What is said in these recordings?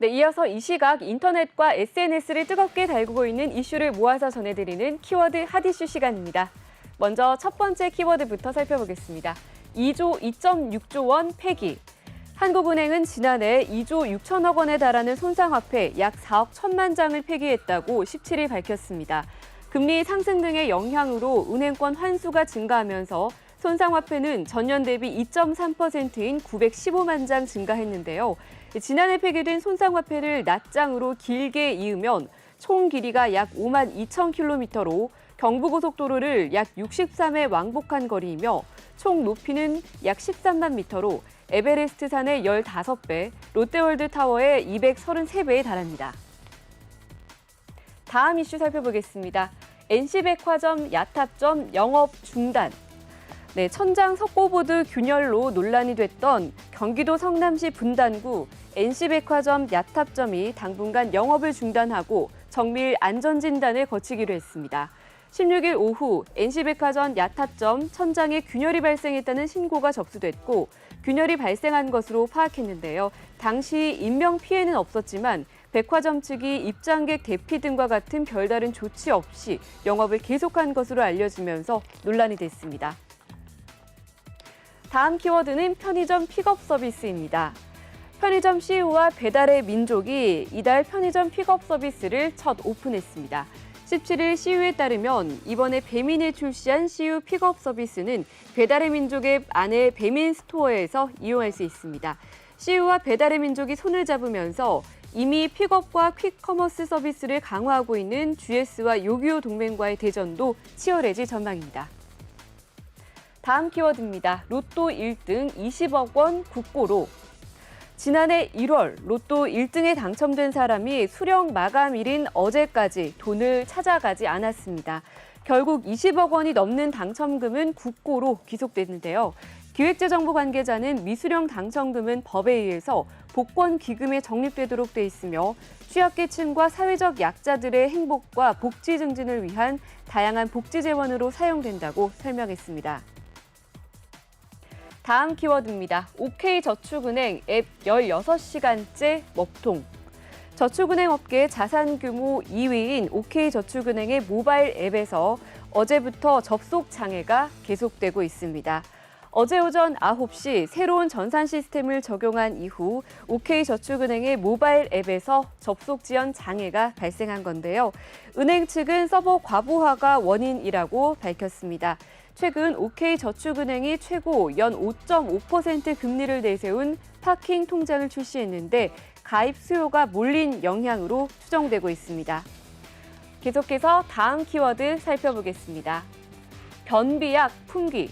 네, 이어서 이 시각 인터넷과 SNS를 뜨겁게 달구고 있는 이슈를 모아서 전해드리는 키워드 핫이슈 시간입니다. 먼저 첫 번째 키워드부터 살펴보겠습니다. 2조 2.6조 원 폐기. 한국은행은 지난해 2조 6천억 원에 달하는 손상화폐 약 4억 1천만 장을 폐기했다고 17일 밝혔습니다. 금리 상승 등의 영향으로 은행권 환수가 증가하면서 손상화폐는 전년 대비 2.3%인 915만 장 증가했는데요. 지난해 폐기된 손상화폐를 낱장으로 길게 이으면 총 길이가 약 5만 2천 킬로미터로 경부고속도로를 약 63회 왕복한 거리이며 총 높이는 약 13만 미터로 에베레스트 산의 15배, 롯데월드 타워의 233배에 달합니다. 다음 이슈 살펴보겠습니다. NC백화점 야탑점 영업 중단. 네, 천장 석고보드 균열로 논란이 됐던 경기도 성남시 분단구 NC백화점 야탑점이 당분간 영업을 중단하고 정밀 안전진단을 거치기로 했습니다. 16일 오후 NC백화점 야탑점 천장에 균열이 발생했다는 신고가 접수됐고 균열이 발생한 것으로 파악했는데요. 당시 인명 피해는 없었지만 백화점 측이 입장객 대피 등과 같은 별다른 조치 없이 영업을 계속한 것으로 알려지면서 논란이 됐습니다. 다음 키워드는 편의점 픽업 서비스입니다. 편의점 CU와 배달의 민족이 이달 편의점 픽업 서비스를 첫 오픈했습니다. 17일 CU에 따르면 이번에 배민에 출시한 CU 픽업 서비스는 배달의 민족의 안에 배민 스토어에서 이용할 수 있습니다. CU와 배달의 민족이 손을 잡으면서 이미 픽업과 퀵커머스 서비스를 강화하고 있는 GS와 요기요 동맹과의 대전도 치열해질 전망입니다. 다음 키워드입니다. 로또 1등 20억 원 국고로 지난해 1월 로또 1등에 당첨된 사람이 수령 마감일인 어제까지 돈을 찾아가지 않았습니다. 결국 20억 원이 넘는 당첨금은 국고로 기속됐는데요. 기획재정부 관계자는 미수령 당첨금은 법에 의해서 복권 기금에 적립되도록 돼 있으며 취약계층과 사회적 약자들의 행복과 복지 증진을 위한 다양한 복지 재원으로 사용된다고 설명했습니다. 다음 키워드입니다. OK저축은행 앱 16시간째 먹통. 저축은행 업계 자산 규모 2위인 OK저축은행의 모바일 앱에서 어제부터 접속 장애가 계속되고 있습니다. 어제 오전 9시 새로운 전산 시스템을 적용한 이후 OK저축은행의 모바일 앱에서 접속 지연 장애가 발생한 건데요. 은행 측은 서버 과부하가 원인이라고 밝혔습니다. 최근 OK저축은행이 최고 연 5.5% 금리를 내세운 파킹 통장을 출시했는데 가입 수요가 몰린 영향으로 추정되고 있습니다. 계속해서 다음 키워드 살펴보겠습니다. 변비약 품귀.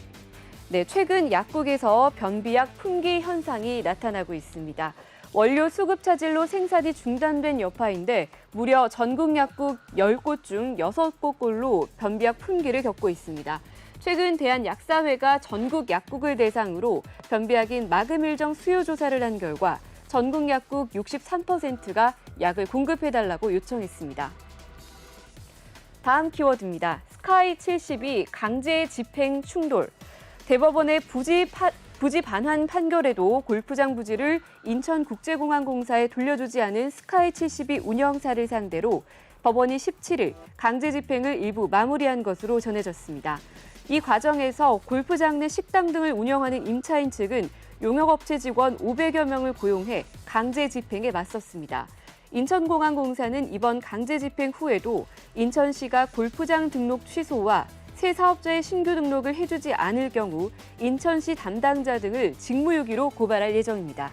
네, 최근 약국에서 변비약 품귀 현상이 나타나고 있습니다. 원료 수급 차질로 생산이 중단된 여파인데 무려 전국 약국 10곳 중 6곳꼴로 변비약 품귀를 겪고 있습니다. 최근 대한약사회가 전국 약국을 대상으로 변비약인 마금일정 수요 조사를 한 결과 전국 약국 63%가 약을 공급해달라고 요청했습니다. 다음 키워드입니다. 스카이 70이 강제 집행 충돌. 대법원의 부지, 파, 부지 반환 판결에도 골프장 부지를 인천국제공항공사에 돌려주지 않은 스카이 72 운영사를 상대로 법원이 17일 강제 집행을 일부 마무리한 것으로 전해졌습니다. 이 과정에서 골프장 내 식당 등을 운영하는 임차인 측은 용역업체 직원 500여 명을 고용해 강제 집행에 맞섰습니다. 인천공항공사는 이번 강제 집행 후에도 인천시가 골프장 등록 취소와 새 사업자의 신규 등록을 해주지 않을 경우 인천시 담당자 등을 직무유기로 고발할 예정입니다.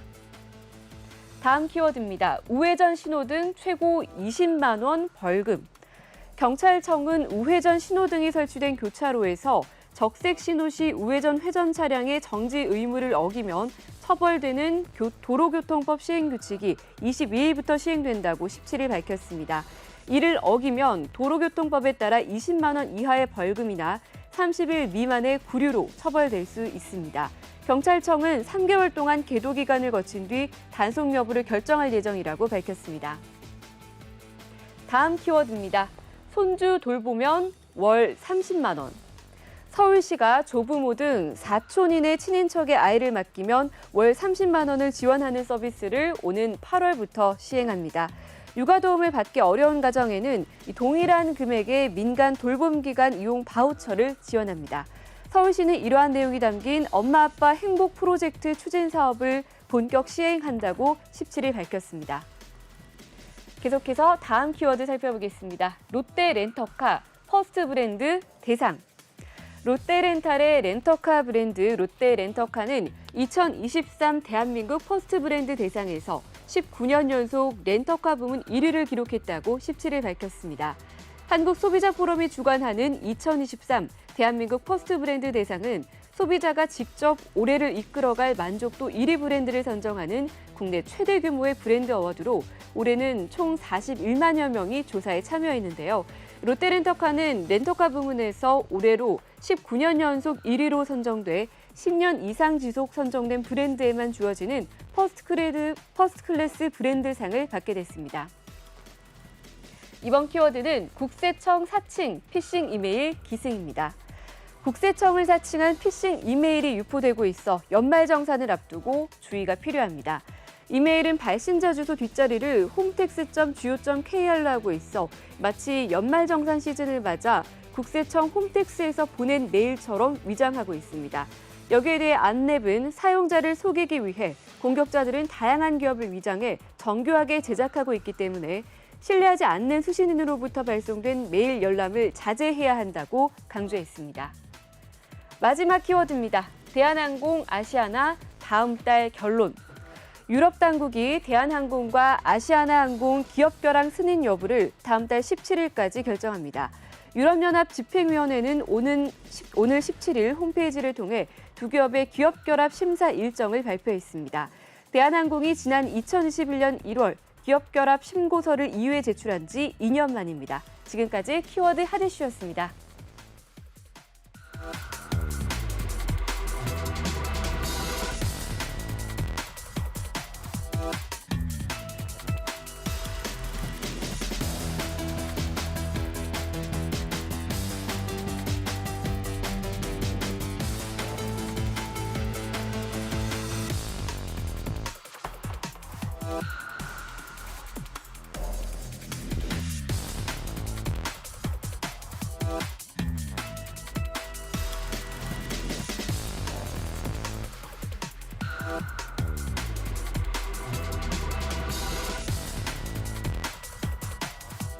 다음 키워드입니다. 우회전 신호등 최고 20만 원 벌금. 경찰청은 우회전 신호등이 설치된 교차로에서 적색 신호 시 우회전 회전 차량의 정지 의무를 어기면 처벌되는 도로교통법 시행규칙이 22일부터 시행된다고 17일 밝혔습니다. 이를 어기면 도로교통법에 따라 20만 원 이하의 벌금이나 30일 미만의 구류로 처벌될 수 있습니다. 경찰청은 3개월 동안 계도 기간을 거친 뒤 단속 여부를 결정할 예정이라고 밝혔습니다. 다음 키워드입니다. 손주 돌보면 월 30만 원. 서울시가 조부모 등 사촌인의 친인척의 아이를 맡기면 월 30만 원을 지원하는 서비스를 오는 8월부터 시행합니다. 육아 도움을 받기 어려운 가정에는 이 동일한 금액의 민간 돌봄기관 이용 바우처를 지원합니다. 서울시는 이러한 내용이 담긴 엄마 아빠 행복 프로젝트 추진 사업을 본격 시행한다고 17일 밝혔습니다. 계속해서 다음 키워드 살펴보겠습니다. 롯데 렌터카 퍼스트 브랜드 대상. 롯데 렌탈의 렌터카 브랜드 롯데 렌터카는 2023 대한민국 퍼스트 브랜드 대상에서 19년 연속 렌터카 부문 1위를 기록했다고 17일 밝혔습니다. 한국 소비자 포럼이 주관하는 2023 대한민국 퍼스트 브랜드 대상은 소비자가 직접 올해를 이끌어갈 만족도 1위 브랜드를 선정하는 국내 최대 규모의 브랜드 어워드로 올해는 총 41만여 명이 조사에 참여했는데요. 롯데렌터카는 렌터카 부문에서 올해로 19년 연속 1위로 선정돼 10년 이상 지속 선정된 브랜드에만 주어지는 퍼스트 클래스, 퍼스트 클래스 브랜드상을 받게 됐습니다. 이번 키워드는 국세청 사칭 피싱 이메일 기승입니다. 국세청을 사칭한 피싱 이메일이 유포되고 있어 연말정산을 앞두고 주의가 필요합니다. 이메일은 발신자 주소 뒷자리를 홈택스.go.kr로 하고 있어 마치 연말정산 시즌을 맞아 국세청 홈택스에서 보낸 메일처럼 위장하고 있습니다. 여기에 대해 안랩은 사용자를 속이기 위해 공격자들은 다양한 기업을 위장해 정교하게 제작하고 있기 때문에 신뢰하지 않는 수신인으로부터 발송된 메일 열람을 자제해야 한다고 강조했습니다. 마지막 키워드입니다. 대한항공 아시아나 다음 달 결론. 유럽 당국이 대한항공과 아시아나항공 기업 결항 승인 여부를 다음 달 17일까지 결정합니다. 유럽연합 집행위원회는 오는, 오늘 17일 홈페이지를 통해 두 기업의 기업 결합 심사 일정을 발표했습니다. 대한항공이 지난 2021년 1월 기업 결합 신고서를 2회 제출한 지 2년 만입니다. 지금까지 키워드 하드슈였습니다.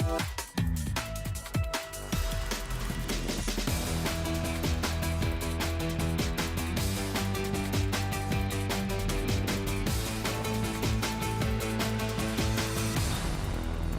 Bye.